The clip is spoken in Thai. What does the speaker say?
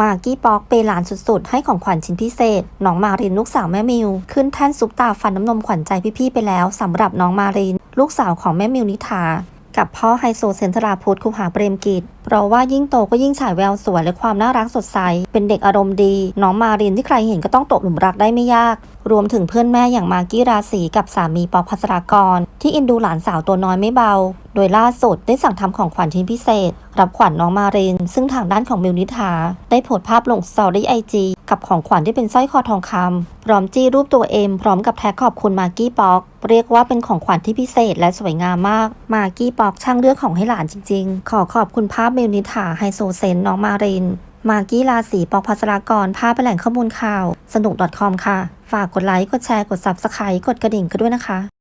มากกี้ป๊อกเปหลานสุดๆ ให้ของขวัญชิ้นพิเศษ น้องมารินลูกสาวแม่มิว ขึ้นแท่นซุปตาฟันน้ำนมขวัญใจพี่ๆไปแล้วสำหรับน้องมาริน ลูกสาวของแม่มิวนิธากับพ่อไฮโซเซนทราพุทธคูหาเปรมกิจ เพราะว่ายิ่งโตก็ยิ่งฉายแววสวยและความน่ารักสดใส เป็นเด็กอารมณ์ดี น้องมารินที่ใครเห็นก็ต้องตกหลุมรักได้ไม่ยาก รวมถึงเพื่อนแม่อย่างมากกี้ราศีกับสามีปอพัสรากร ที่เอินดูหลานสาวตัวน้อยไม่เบา โดยล่าสุดได้สั่งทำของขวัญชิ้นพิเศษ รับขวัญน้องมาริน ซึ่งทางด้านของมิวนิธา ได้โพสต์ภาพลงสตอรี่ไอจีกับของขวัญที่เป็นสร้อยคอทองคำพร้อมจี้รูปตัวเอ็มพร้อมกับแท็กขอบคุณมากกี้ป๊อก เรียกว่าเป็นของขวัญที่พิเศษและสวยงามมาก มากกี้ป๊อกช่างเลือกของให้หลานจริง ๆ ขอขอบคุณภาพมิวนิธาไฮโซเซนน้องมารินมากกี้ราศีปอกพัสรากร ภาพเป็นแหล่งข้อมูลข่าว สนุก .com ค่ะ ฝากกดไลค์ กดแชร์ กด Subscribe กดกระดิ่งกันด้วยนะคะ